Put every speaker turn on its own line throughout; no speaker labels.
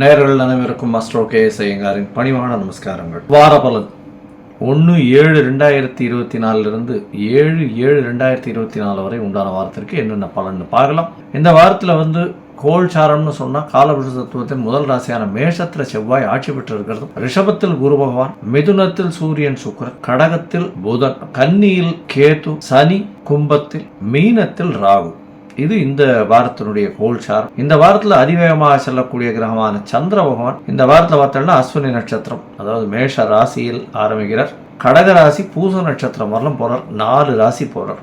நேர்கள் அனைவருக்கும் master K S ஐயங்காரின் பணிவான நமஸ்காரங்கள். வார பலன். ஒன்று ஏழு ரெண்டாயிரத்தி இருபத்தி நாலுலேருந்து ஏழு ஏழு ரெண்டாயிரத்தி இருபத்தி நாலு வரை உண்டான வாரத்திற்கு என்னென்ன பலன்னு பார்க்கலாம். இந்த வாரத்தில் வந்து கோல் சாரம்னு சொன்னால் காலபுருஷ தத்துவத்தின் முதல் ராசியான மேஷத்தில் செவ்வாய் ஆட்சி பெற்று ரிஷபத்தில் குரு பகவான் மிதுனத்தில் சூரியன் சுக்கிரன் கடகத்தில் புதன் கன்னியில் கேது சனி கும்பத்தில் மீனத்தில் ராகு. இது இந்த வாரத்தினுடைய கோல்சாரம். இந்த வாரத்தில் அதிவேகமாக செல்லக்கூடிய கிரகமான சந்திர பகவான் இந்த வாரத்தில் பார்த்தோம்னா அஸ்வினி நட்சத்திரம் அதாவது மேஷ ராசியில் ஆரம்பிக்கிறார். கடக ராசி பூச நட்சத்திரம் வரலாம் போகிறார் நாலு ராசி போகிறார்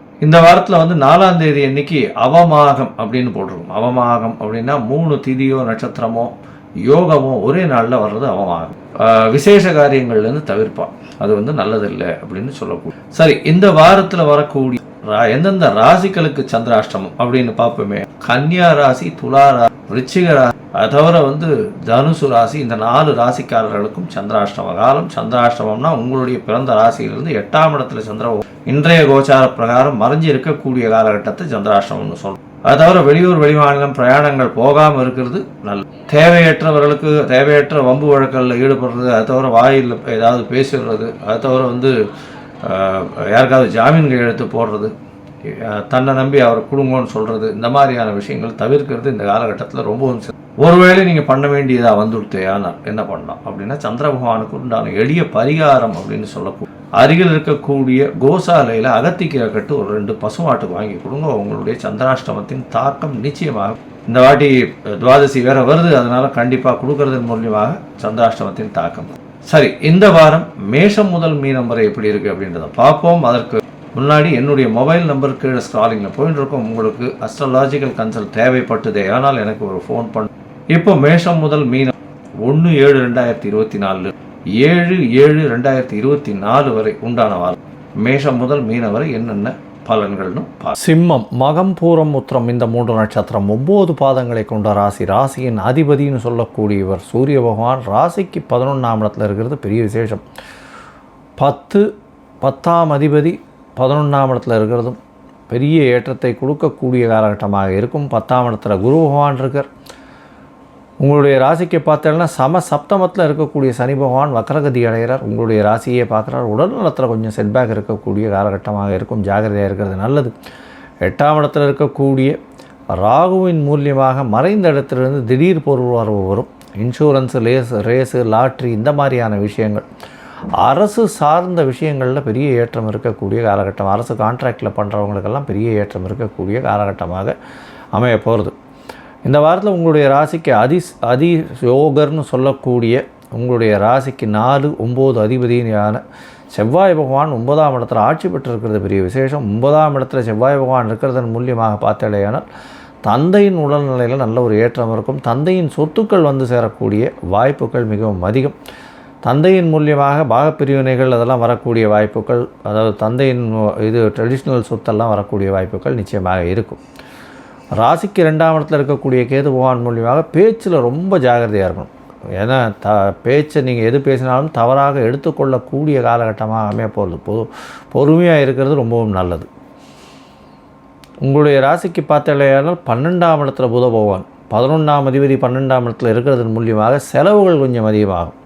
இந்த வாரத்தில் வந்து நாலாம் தேதி அன்னைக்கு அவமாகம் அப்படின்னு போட்டிருக்கோம். அவமாகம் அப்படின்னா மூணு திதியோ நட்சத்திரமோ யோகமோ ஒரே நாளில் வர்றது அவமாகம். விசேஷ காரியங்கள்லேருந்து தவிர்ப்பான். அது வந்து நல்லதில்லை அப்படின்னு சொல்லக்கூடிய சரி இந்த வாரத்தில் வரக்கூடிய எந்தெந்த ராசிகளுக்கு சந்திராஷ்டமம் அப்படின்னு பார்ப்போமே. கன்னியா ராசி துலா ராசி விருச்சிக ராசி தவிர வந்து தனுசு ராசி இந்த நாலு ராசிக்காரர்களுக்கும் சந்திராஷ்டம காலம். சந்திராஷ்டமம்னா உங்களுடைய பிறந்த ராசியிலிருந்து எட்டாம் இடத்துல சந்திர இன்றைய கோச்சார பிரகாரம் மறைஞ்சு இருக்கக்கூடிய காலகட்டத்தை சந்திராஷ்டமம்னு சொல்றோம். அது தவிர வெளியூர் வெளிமாநிலம் பிரயாணங்கள் போகாமல் இருக்கிறது நல்ல தேவையற்றவர்களுக்கு தேவையற்ற வம்பு வழக்கங்களில் ஈடுபடுறது அது தவிர வாயில் ஏதாவது பேசிடுறது அது தவிர வந்து யாருக்காவது ஜாமீன் கையெழுத்து போடுறது தன்னை நம்பி அவர் கொடுங்கன்னு சொல்கிறது இந்த மாதிரியான விஷயங்கள் தவிர்க்கிறது இந்த காலகட்டத்தில் ரொம்பவும் ஒருவேளை நீங்கள் பண்ண வேண்டியதாக வந்துடுத்தே என்ன பண்ணலாம்? அப்படின்னா சந்திர பகவானுக்கு உண்டான எளிய பரிகாரம் அப்படின்னு சொல்லக்கூடிய அருகில் இருக்கக்கூடிய கோசாலையில் அகத்திக்கீரை கட்டு ஒரு ரெண்டு பசுமாட்டுக்கு வாங்கி கொடுங்க உங்களுடைய சந்திராஷ்டமத்தின் தாக்கம் நிச்சயமாக. இந்த வாட்டி துவாதசி வேற வருது அதனால கண்டிப்பாக கொடுக்கறதன் மூலியமாக சந்திராஷ்டமத்தின் தாக்கம். சரி இந்த வாரம் மேஷம் முதல் மீனம் வரை எப்படி இருக்கு அப்படின்றத பார்ப்போம். அதற்கு முன்னாடி என்னுடைய மொபைல் நம்பர் கீழே ஸ்க்ராலிங்கில் போயிட்டு இருக்கோம் உங்களுக்கு அஸ்ட்ராலாஜிக்கல் கன்சல்ட் தேவைப்பட்டதே. ஆனால் எனக்கு ஒரு ஃபோன் பண்ண இப்போ மேஷம் முதல் மீனம் ஒன்று ஏழு ரெண்டாயிரத்தி இருபத்தி நாலு ஏழு ஏழு ரெண்டாயிரத்தி இருபத்தி நாலு வரை உண்டான வாரம். மேஷம் முதல் மீனம் வரை என்னென்ன பலன்கள்னு
சிம்மம் மகம் பூரம் உத்திரம் இந்த மூன்று நட்சத்திரம் ஒம்பது பாதங்களை கொண்ட ராசி. ராசியின் அதிபதின்னு சொல்லக்கூடியவர் சூரிய பகவான் ராசிக்கு பதினொன்றாம் இடத்துல இருக்கிறது பெரிய விசேஷம். பத்து பத்தாம் அதிபதி பதினொன்றாம் இடத்துல இருக்கிறதும் பெரிய ஏற்றத்தை கொடுக்கக்கூடிய காலகட்டமாக இருக்கும். பத்தாம் இடத்துல குரு பகவான் இருக்கார். உங்களுடைய ராசிக்கு பார்த்தீங்கன்னா சம சப்தமத்தில் இருக்கக்கூடிய சனி பகவான் வக்ரகதி அடைகிறார். உங்களுடைய ராசியை பார்க்குறார். உடல் நலத்தில் கொஞ்சம் செட்பேக் இருக்கக்கூடிய காலகட்டமாக இருக்கும். ஜாகிரதையாக இருக்கிறது நல்லது. எட்டாம் இடத்துல இருக்கக்கூடிய ராகுவின் மூலியமாக மறைந்த இடத்திலிருந்து திடீர் பொருள் வரவு வரும். இன்சூரன்ஸு லேஸ் ரேஸு லாட்ரி இந்த மாதிரியான விஷயங்கள். அரசு சார்ந்த விஷயங்களில் பெரிய ஏற்றம் இருக்கக்கூடிய காலகட்டம். அரசு கான்ட்ராக்டில் பண்ணுறவங்களுக்கெல்லாம் பெரிய ஏற்றம் இருக்கக்கூடிய காலகட்டமாக அமைய போகிறது இந்த வாரத்தில் உங்களுடைய ராசிக்கு அதி அதி யோகர்னு சொல்லக்கூடிய உங்களுடைய ராசிக்கு நாலு ஒம்பது அதிபதியான செவ்வாய் பகவான் ஒன்பதாம் இடத்துல ஆட்சி பெற்றிருக்கிறது. பெரிய விசேஷம். ஒன்பதாம் இடத்துல செவ்வாய் பகவான் இருக்கிறதன் மூலியமாக பார்த்தாலேயானால் தந்தையின் உடல்நிலையில் நல்ல ஒரு ஏற்றம் இருக்கும். தந்தையின் சொத்துக்கள் வந்து சேரக்கூடிய வாய்ப்புகள் மிகவும் அதிகம். தந்தையின் மூலியமாக பாகப்பிரிவினைகள் அதெல்லாம் வரக்கூடிய வாய்ப்புகள் அதாவது தந்தையின் இது ட்ரெடிஷ்னல் சொத்தெல்லாம் வரக்கூடிய வாய்ப்புகள் நிச்சயமாக இருக்கும். ராசிக்கு ரெண்டாம் இடத்துல இருக்கக்கூடிய கேது பகவான் மூலியமாக பேச்சில் ரொம்ப ஜாகிரதையாக இருக்கணும். ஏன்னா த பேச்சை நீங்கள் எது பேசினாலும் தவறாக எடுத்துக்கொள்ளக்கூடிய காலகட்டமாக அமைய போகிறது பொது பொறுமையாக இருக்கிறது ரொம்பவும் நல்லது. உங்களுடைய ராசிக்கு பார்த்தாலேயானால் பன்னெண்டாம் இடத்துல புத பகவான் பதினொன்றாம் அதிபதி பன்னெண்டாம் இடத்துல இருக்கிறதன் மூலியமாக செலவுகள் கொஞ்சம் அதிகமாகும்.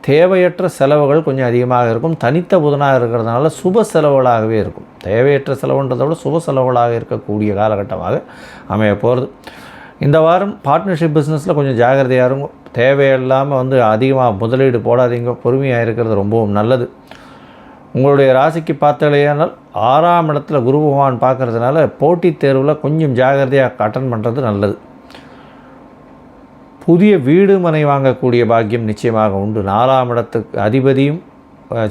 தேவையற்ற செலவுகள் கொஞ்சம் அதிகமாக இருக்கும். தனித்த புதனாக இருக்கிறதுனால சுப செலவுகளாகவே இருக்கும். தேவையற்ற செலவுன்றதை விட சுப செலவுகளாக இருக்கக்கூடிய காலகட்டமாக அமைய போகிறது இந்த வாரம் பார்ட்னர்ஷிப் பிஸ்னஸில் கொஞ்சம் ஜாகிரதையாக இருக்கும் தேவையில்லாமல் வந்து அதிகமாக முதலீடு போடாதீங்க. பொறுமையாக இருக்கிறது ரொம்பவும் நல்லது. உங்களுடைய ராசிக்கு பார்த்தாலேயானால் ஆறாம் இடத்துல குரு பகவான் பார்க்குறதுனால போட்டித் தேர்வில் கொஞ்சம் ஜாகிரதையாக அட்டன் பண்ணுறது நல்லது. புதிய வீடு மனை வாங்கக்கூடிய பாக்கியம் நிச்சயமாக உண்டு. நாலாம் இடத்துக்கு அதிபதியும்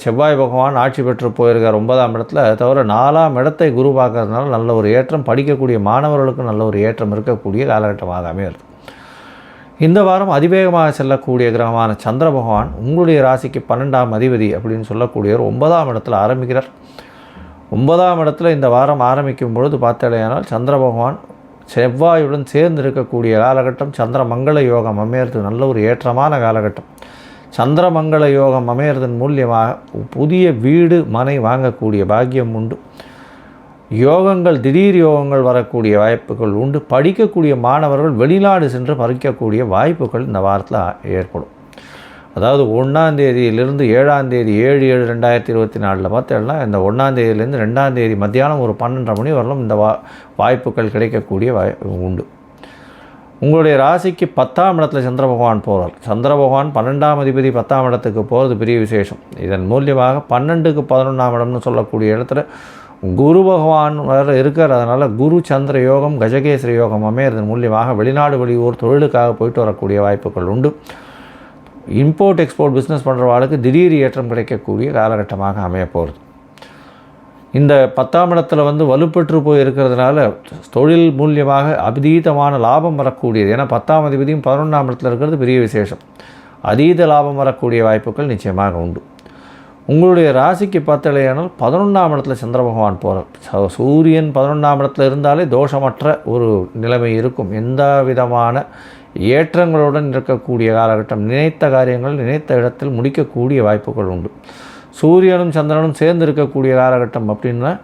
செவ்வாய் பகவான் ஆட்சி பெற்று போயிருக்கார் ஒன்பதாம் இடத்துல. தவிர நாலாம் இடத்தை குரு பார்க்கறதுனால நல்ல ஒரு ஏற்றம் படிக்கக்கூடிய மாணவர்களுக்கு நல்ல ஒரு ஏற்றம் இருக்கக்கூடிய காலகட்டமாக அமையிறது இந்த வாரம் அதிவேகமாக செல்லக்கூடிய கிரகமான சந்திர பகவான் உங்களுடைய ராசிக்கு பன்னெண்டாம் அதிபதி அப்படின்னு சொல்லக்கூடியவர் ஒன்பதாம் இடத்துல ஆரம்பிக்கிறார். ஒன்பதாம் இடத்துல இந்த வாரம் ஆரம்பிக்கும் பொழுது பார்த்தாலேயானால் சந்திர பகவான் செவ்வாயுடன் சேர்ந்து இருக்கக்கூடிய காலகட்டம் சந்திரமங்கள யோகம் அமையறது நல்ல ஒரு ஏற்றமான காலகட்டம். சந்திரமங்கள யோகம் அமையறதன் மூலியமாக புதிய வீடு மனை வாங்கக்கூடிய பாக்கியம் உண்டு. யோகங்கள் திடீர் யோகங்கள் வரக்கூடிய வாய்ப்புகள் உண்டு. படிக்கக்கூடிய மாணவர்கள் வெளிநாடு சென்று பறிக்கக்கூடிய வாய்ப்புகள் இந்த வாரத்தில் ஏற்படும். அதாவது ஒன்றாந்தேதியிலிருந்து ஏழாந்தேதி ஏழு ஏழு ரெண்டாயிரத்தி இருபத்தி நாலில் பார்த்தோம்னா இந்த ஒன்றாந்தேதியிலேருந்து ரெண்டாந்தேதி ரெண்டாம் தேதி மத்தியானம் ஒரு பன்னெண்டரை மணி வரலும் இந்த வா வாய்ப்புகள் கிடைக்கக்கூடிய வாய் உண்டு. உங்களுடைய ராசிக்கு பத்தாம் இடத்துல சந்திர பகவான் போகிறார் சந்திர பகவான் பன்னெண்டாம் அதிபதி பத்தாம் இடத்துக்கு போகிறது பெரிய விசேஷம். இதன் மூலியமாக பன்னெண்டுக்கு பதினொன்றாம் இடம்னு சொல்லக்கூடிய இடத்துல குரு பகவான் வேறு இருக்கார். அதனால் குரு சந்திர யோகம் கஜகேசரி யோகம் அமையறதன் மூலியமாக வெளிநாடு வெளியூர் தொழிலுக்காக போயிட்டு வரக்கூடிய வாய்ப்புகள் உண்டு. இம்போர்ட் எக்ஸ்போர்ட் பிஸ்னஸ் பண்ணுறவாளுக்கு திடீர் ஏற்றம் கிடைக்கக்கூடிய காலகட்டமாக அமையப்போகிறது இந்த பத்தாம் இடத்துல வந்து வலுப்பெற்று போய் இருக்கிறதுனால தொழில் மூலியமாக அபதீதமான லாபம் வரக்கூடியது. ஏன்னா பத்தாம் அதிபதியும் பதினொன்றாம் இடத்துல இருக்கிறது பெரிய விசேஷம். அதீத லாபம் வரக்கூடிய வாய்ப்புகள் நிச்சயமாக உண்டு. உங்களுடைய ராசிக்கு பார்த்தலையானால் பதினொன்றாம் இடத்துல சந்திர பகவான் போகிறார் சூரியன் பதினொன்றாம் இடத்துல இருந்தாலே தோஷமற்ற ஒரு நிலைமை இருக்கும். எந்த விதமான ஏற்றங்களுடன் இருக்கக்கூடிய காலகட்டம் நினைத்த காரியங்கள் நினைத்த இடத்தில் முடிக்கக்கூடிய வாய்ப்புகள் உண்டு. சூரியனும் சந்திரனும் சேர்ந்து இருக்கக்கூடிய காலகட்டம் அப்படின்னா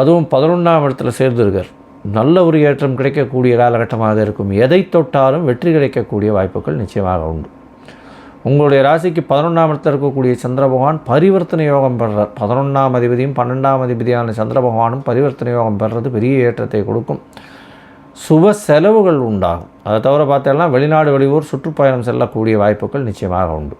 அதுவும் பதினொன்றாம் இடத்துல சேர்ந்துருக்கார் நல்ல ஒரு ஏற்றம் கிடைக்கக்கூடிய காலகட்டமாக இருக்கும். எதை தொட்டாலும் வெற்றி கிடைக்கக்கூடிய வாய்ப்புகள் நிச்சயமாக உண்டு. உங்களுடைய ராசிக்கு பதினொன்றாம் இடத்தில் இருக்கக்கூடிய சந்திர பகவான் பரிவர்த்தனை யோகம் பெறுறார். பதினொன்றாம் அதிபதியும் பன்னெண்டாம் அதிபதியான சந்திர பகவானும் பரிவர்த்தனை யோகம் பெறுறது பெரிய ஏற்றத்தை கொடுக்கும். சுப செலவுகள் உண்டாகும். அதை தவிர பார்த்தோம்னா வெளிநாடு வெளியூர் சுற்றுப்பயணம் செல்லக்கூடிய வாய்ப்புகள் நிச்சயமாக உண்டு.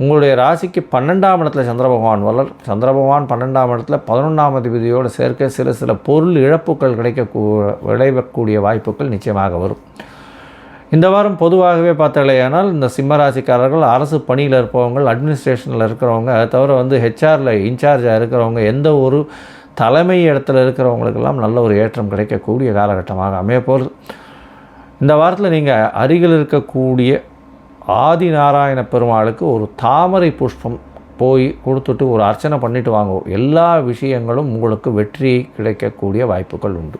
உங்களுடைய ராசிக்கு பன்னெண்டாம் இடத்துல சந்திர பகவான் வளர் சந்திர பகவான் பன்னெண்டாம் இடத்துல பதினொன்றாம் அதிபதியோடு சேர்க்க சில சில பொருள் இழப்புகள் கிடைக்க விளைவக்கூடிய வாய்ப்புகள் நிச்சயமாக வரும். இந்த வாரம் பொதுவாகவே பார்த்தாலேயானால் இந்த சிம்ம ராசிக்காரர்கள் அரசு பணியில் இருப்பவங்க அட்மினிஸ்ட்ரேஷனில் இருக்கிறவங்க அதை தவிர வந்து ஹெச்ஆரில் இன்சார்ஜாக இருக்கிறவங்க எந்த ஒரு தலைமை இடத்துல இருக்கிறவங்களுக்கெல்லாம் நல்ல ஒரு ஏற்றம் கிடைக்கக்கூடிய காலகட்டமாக அமைய போகிறது இந்த வாரத்தில் நீங்கள் அருகில் இருக்கக்கூடிய ஆதி நாராயண பெருமாளுக்கு ஒரு தாமரை புஷ்பம் போய் கொடுத்துட்டு ஒரு அர்ச்சனை பண்ணிட்டு வாங்க. எல்லா விஷயங்களும் உங்களுக்கு வெற்றி கிடைக்கக்கூடிய வாய்ப்புகள் உண்டு.